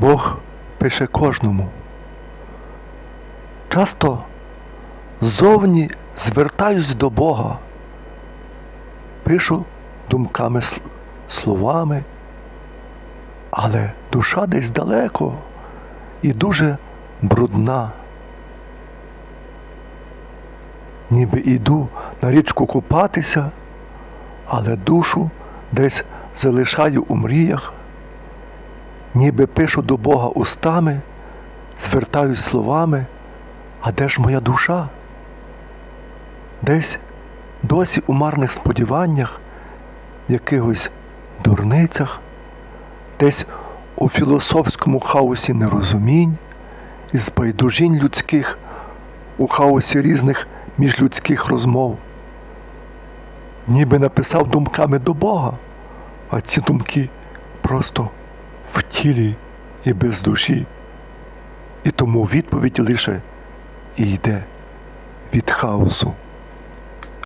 Бог пише кожному. Часто ззовні звертаюсь до Бога, пишу думками, словами, але душа десь далеко і дуже брудна. Ніби йду на річку купатися, але душу десь залишаю у мріях, ніби пишу до Бога устами, звертаюсь словами, а де ж моя душа? Десь досі у марних сподіваннях, в якихось дурницях, десь у філософському хаосі нерозумінь і збайдужінь людських у хаосі різних міжлюдських розмов. Ніби написав думками до Бога, а ці думки просто тілі і без душі. І тому відповідь лише і йде від хаосу.